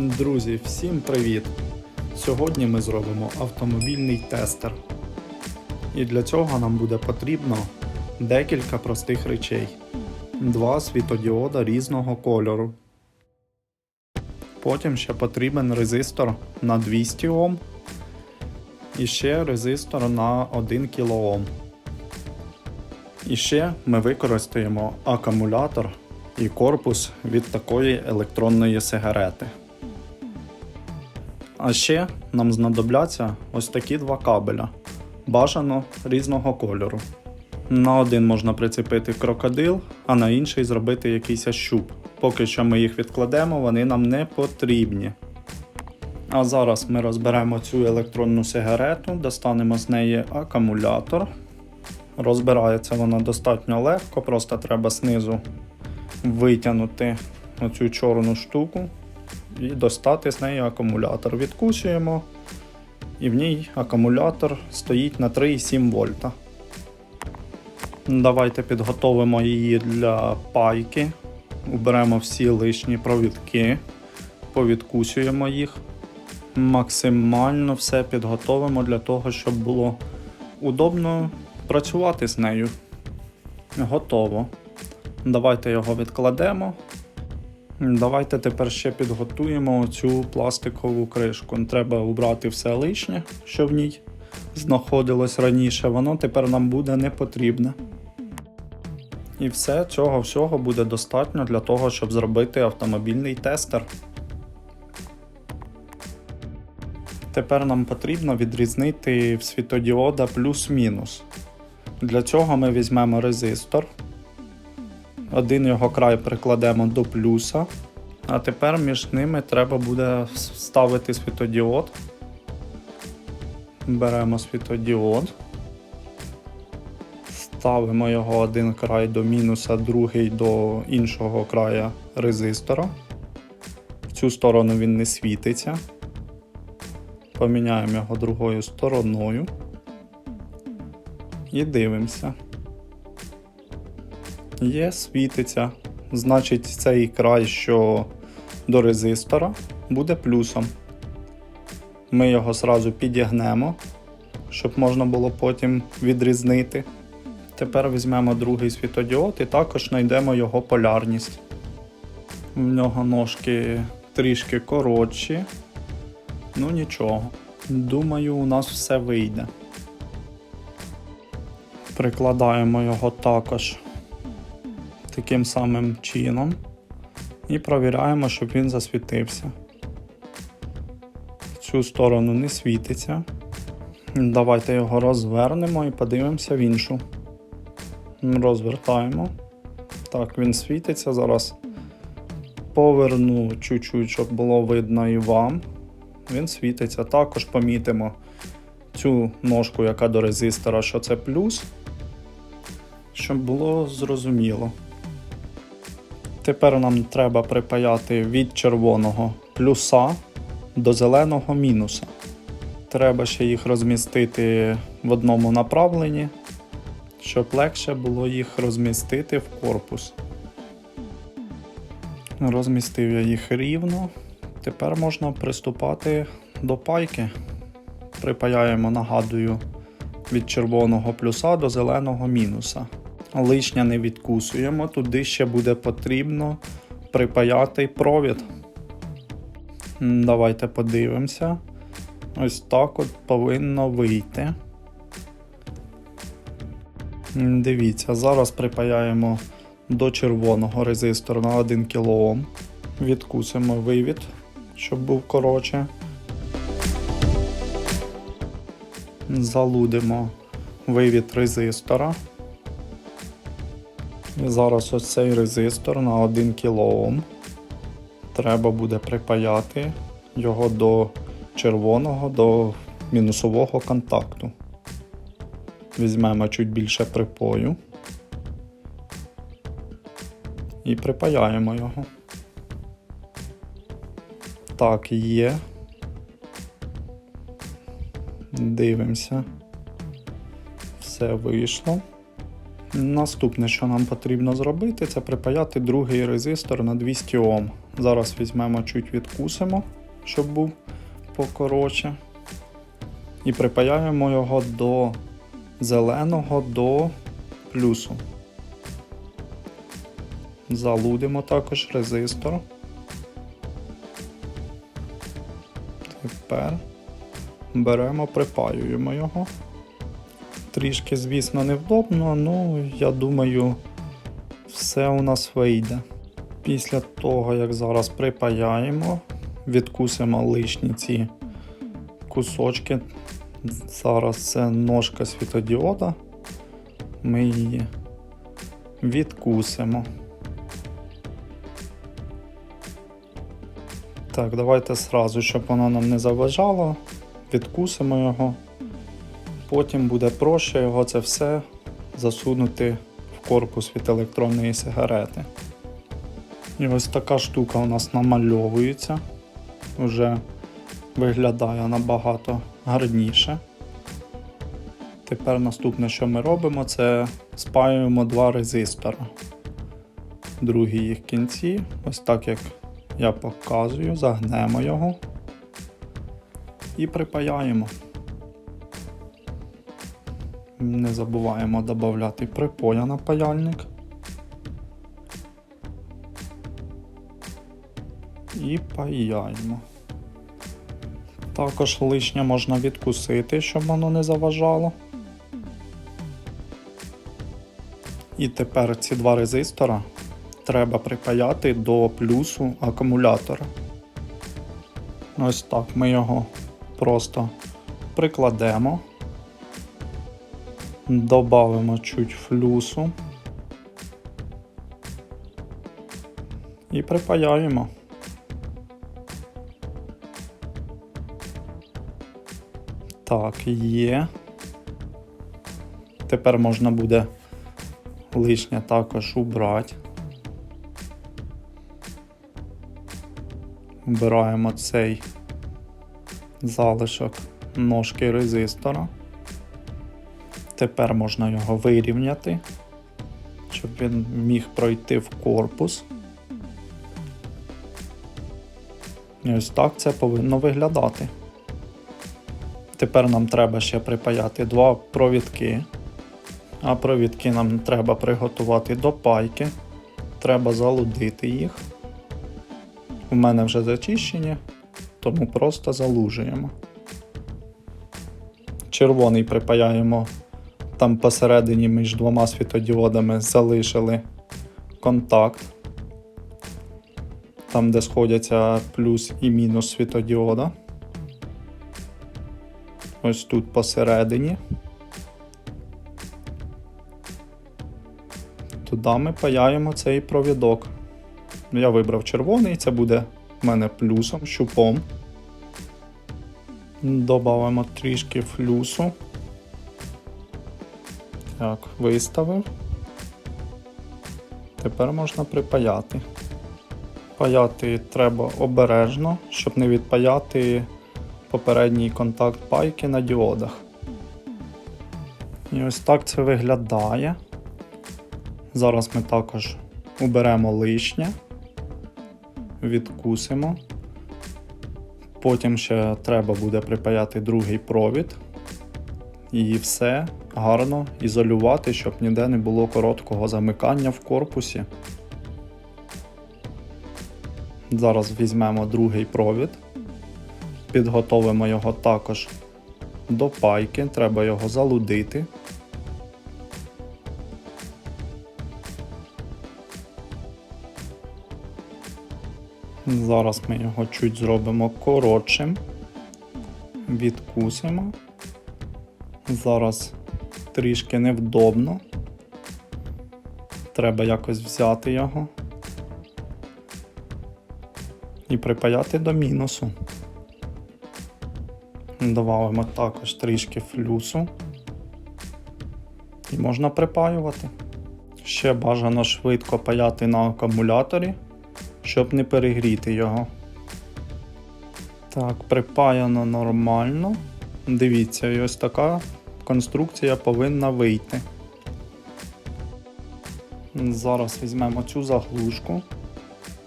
Друзі, всім привіт! Сьогодні ми зробимо автомобільний тестер. І для цього нам буде потрібно декілька простих речей: два світодіода різного кольору. Потім ще потрібен резистор на 200 Ом і ще резистор на 1 кОм. І ще ми використаємо акумулятор і корпус від такої електронної сигарети. А ще нам знадобляться ось такі два кабеля, бажано різного кольору. На один можна прицепити крокодил, а на інший зробити якийсь щуп. Поки що ми їх відкладемо, вони нам не потрібні. А зараз ми розберемо цю електронну сигарету, достанемо з неї акумулятор. Розбирається вона достатньо легко, просто треба знизу витягнути оцю чорну штуку і достати з неї акумулятор. Відкусуємо, і в ній акумулятор стоїть на 3,7 вольта. Давайте підготовимо її для пайки. Уберемо всі лишні провідки, повідкусуємо їх. Максимально все підготовимо для того, щоб було удобно працювати з нею. Готово. Давайте його відкладемо. Давайте тепер ще підготуємо цю пластикову кришку. Треба убрати все лишнє, що в ній знаходилось раніше. Воно тепер нам буде не потрібне. І все цього всього буде достатньо для того, щоб зробити автомобільний тестер. Тепер нам потрібно відрізнити світодіода плюс-мінус. Для цього ми візьмемо резистор. Один його край прикладемо до плюса. А тепер між ними треба буде вставити світодіод. Беремо світодіод. Ставимо його один край до мінуса, другий до іншого края резистора. В цю сторону він не світиться. Поміняємо його другою стороною. І дивимося. Є, світиться. Значить, цей край, що до резистора, буде плюсом. Ми його зразу підігнемо, щоб можна було потім відрізнити. Тепер візьмемо другий світодіод і також знайдемо його полярність. В нього ножки трішки коротші. Ну нічого. Думаю, у нас все вийде. Прикладаємо його також таким самим чином і провіряємо, щоб він засвітився. Цю сторону не світиться. Давайте його розвернемо і подивимося в іншу. Розвертаємо. Так, він світиться. Зараз поверну чуть-чуть, щоб було видно і вам. Він світиться. Також помітимо цю ножку, яка до резистора, що це плюс, щоб було зрозуміло. Тепер нам треба припаяти від червоного плюса до зеленого мінуса. Треба ще їх розмістити в одному направленні, щоб легше було їх розмістити в корпус. Розмістив я їх рівно. Тепер можна приступати до пайки. Припаяємо, нагадую, від червоного плюса до зеленого мінуса. Лишня не відкусуємо, туди ще буде потрібно припаяти провід. Давайте подивимося. Ось так от повинно вийти. Дивіться, зараз припаяємо до червоного резистора на 1 кОм. Відкусимо вивід, щоб був коротше. Залудимо вивід резистора. Зараз ось цей резистор на 1 кОм. Треба буде припаяти його до червоного, до мінусового контакту. Візьмемо чуть більше припою і припаяємо його. Так, є. Дивимося. Все вийшло. Наступне, що нам потрібно зробити, це припаяти другий резистор на 200 Ом. Зараз візьмемо чуть відкусимо, щоб був покоротше. І припаяємо його до зеленого до плюсу. Залудимо також резистор. Тепер беремо, припаюємо його. Трішки, звісно, невдобно, ну я думаю, все у нас вийде. Після того, як зараз припаяємо, відкусимо лишні ці кусочки. Зараз це ножка світодіода. Ми її відкусимо. Так, давайте зразу, щоб воно нам не заважало, відкусимо його. Потім буде проще його це все засунути в корпус від електронної сигарети. І ось така штука у нас намальовується. Вже виглядає набагато гарніше. Тепер наступне, що ми робимо, це спаюємо два резистора. Другі їх кінці, ось так як я показую, загнемо його і припаяємо. Не забуваємо додати припоя на паяльник. І паяємо. Також лишнє можна відкусити, щоб воно не заважало. І тепер ці два резистора треба припаяти до плюсу акумулятора. Ось так ми його просто прикладемо. Добавимо чуть флюсу і припаяємо. Так, є. Тепер можна буде лишнє також убрати. Вбираємо цей залишок ножки резистора. Тепер можна його вирівняти, щоб він міг пройти в корпус. І ось так це повинно виглядати. Тепер нам треба ще припаяти два провідки. А провідки нам треба приготувати до пайки. Треба залудити їх. У мене вже зачищені, тому просто залужуємо. Червоний припаяємо там посередині між двома світодіодами залишили контакт. Там, де сходяться плюс і мінус світодіода. Ось тут посередині. Туди ми паяємо цей провідок. Я вибрав червоний, це буде в мене плюсом, щупом. Добавимо трішки флюсу. Так, виставив. Тепер можна припаяти. Паяти треба обережно, щоб не відпаяти попередній контакт пайки на діодах. І ось так це виглядає. Зараз ми також уберемо лишнє, відкусимо. Потім ще треба буде припаяти другий провід. І все гарно ізолювати, щоб ніде не було короткого замикання в корпусі. Зараз візьмемо другий провід, підготовимо його також до пайки, треба його залудити. Зараз ми його чуть зробимо коротшим, відкусимо. Зараз трішки невдобно. Треба якось взяти його і припаяти до мінусу. Добавимо також трішки флюсу. І можна припаювати. Ще бажано швидко паяти на акумуляторі, щоб не перегріти його. Так, припаяно нормально. Дивіться, ось така конструкція повинна вийти. Зараз візьмемо цю заглушку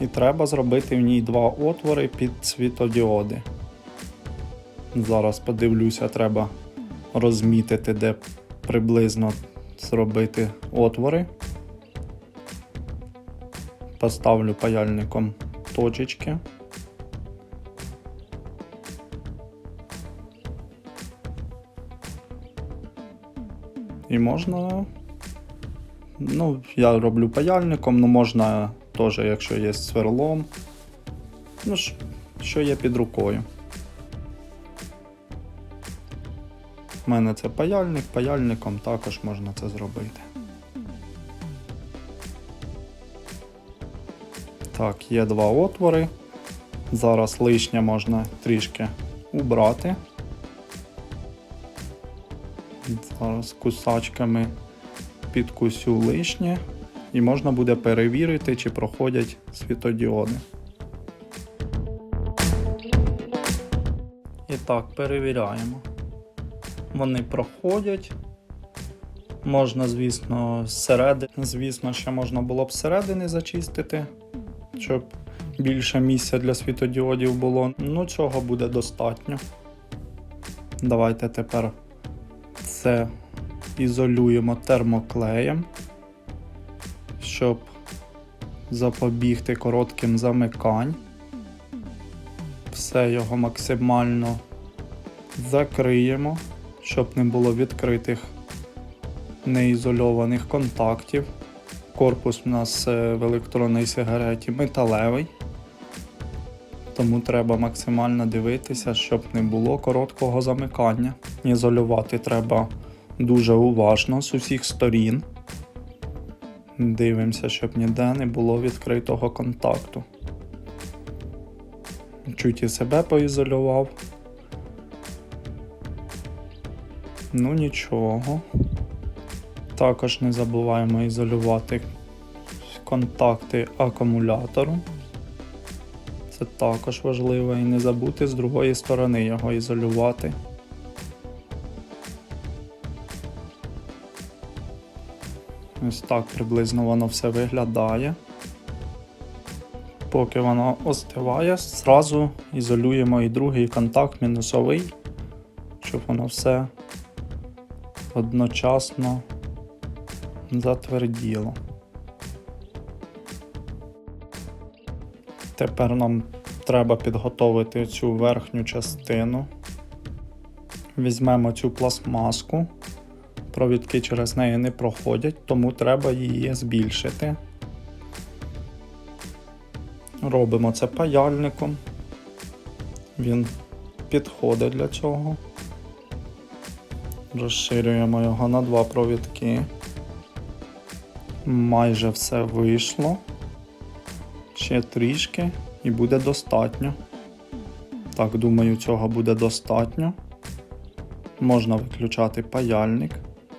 і треба зробити в ній два отвори під світодіоди. Зараз подивлюся, треба розмітити, де приблизно зробити отвори. Поставлю паяльником точечки. І можна. Ну, я роблю паяльником, ну можна теж, якщо є сверлом. Ну, що є під рукою. У мене це паяльник, паяльником також можна це зробити. Так, є два отвори. Зараз лишнє можна трішки убрати. Зараз кусачками підкусю лишнє і можна буде перевірити, чи проходять світодіоди. І так, перевіряємо. Вони проходять. Можна, звісно, зсередини. Звісно, ще можна було б зсередини зачистити, щоб більше місця для світодіодів було. Ну, цього буде достатньо. Давайте тепер це ізолюємо термоклеєм, щоб запобігти коротким замикань. Все його максимально закриємо, щоб не було відкритих неізольованих контактів. Корпус у нас е, в електронній сигареті металевий, тому треба максимально дивитися, щоб не було короткого замикання. Ізолювати треба дуже уважно з усіх сторін. Дивимося, щоб ніде не було відкритого контакту. Чуть і себе поізолював. Ну нічого. Також не забуваємо ізолювати контакти акумулятору. Це також важливо і не забути з другої сторони його ізолювати. Ось так приблизно воно все виглядає. Поки воно остиває, зразу ізолюємо і другий контакт мінусовий, щоб воно все одночасно затверділо. Тепер нам треба підготовити цю верхню частину. Візьмемо цю пластмаску. Провідки через неї не проходять, тому треба її збільшити. Робимо це паяльником. Він підходить для цього. Розширюємо його на два провідки. Майже все вийшло. Ще трішки і буде достатньо. Так, думаю, цього буде достатньо. Можна виключати паяльник,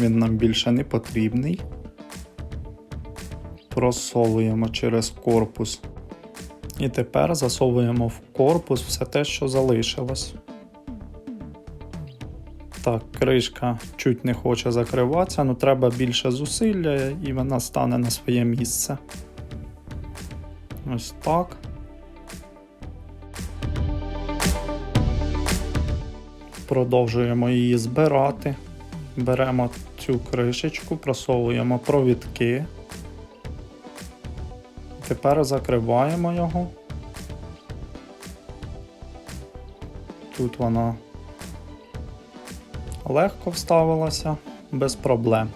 він нам більше не потрібний. Просовуємо через корпус. І тепер засовуємо в корпус все те, що залишилось. Так, кришка чуть не хоче закриватися, але треба більше зусилля і вона стане на своє місце. Ось так. Продовжуємо її збирати. Беремо цю кришечку, просовуємо провідки. Тепер закриваємо його. Тут вона легко вставилася, без проблем.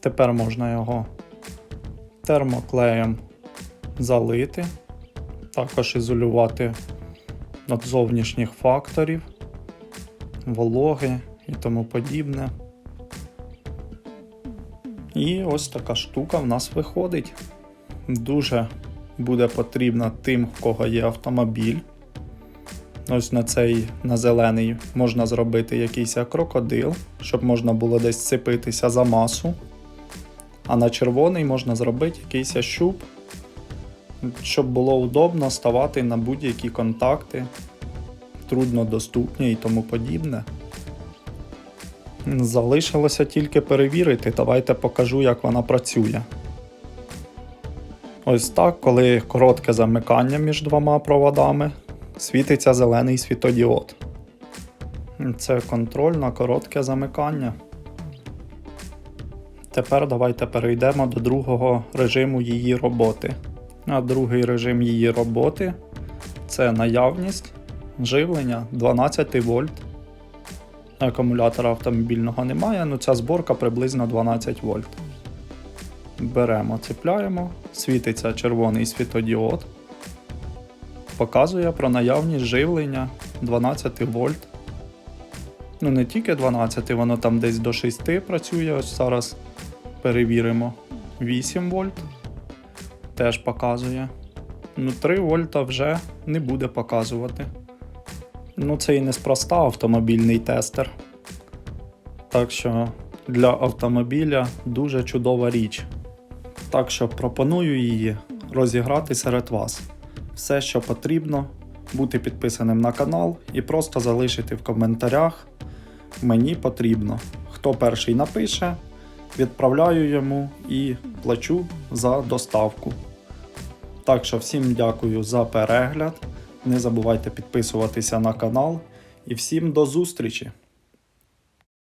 Тепер можна його термоклеєм залити, також ізолювати від зовнішніх факторів, вологи і тому подібне. І ось така штука в нас виходить. Дуже буде потрібна тим, в кого є автомобіль. Ось на цей на зелений можна зробити якийсь крокодил, щоб можна було десь цепитися за масу. А на червоний можна зробити якийсь щуп, щоб було удобно ставати на будь-які контакти, труднодоступні і тому подібне. Залишилося тільки перевірити. Давайте покажу, як вона працює. Ось так, коли коротке замикання між двома проводами, світиться зелений світодіод. Це контроль на коротке замикання. Тепер давайте перейдемо до другого режиму її роботи. А другий режим її роботи це наявність живлення 12 вольт. Акумулятора автомобільного немає, але ця зборка приблизно 12 вольт. Беремо, цепляємо, світиться червоний світодіод. Показує про наявність живлення 12 вольт. Ну, не тільки 12, воно там десь до 6 працює. Ось зараз перевіримо. 8 вольт теж показує. Ну, 3 вольта вже не буде показувати. Ну, це і неспроста автомобільний тестер. Так що для автомобіля дуже чудова річ. Так що пропоную її розіграти серед вас. Все, що потрібно, бути підписаним на канал і просто залишити в коментарях. Мені потрібно. Хто перший напише, відправляю йому і плачу за доставку. Так що всім дякую за перегляд. Не забувайте підписуватися на канал і всім до зустрічі!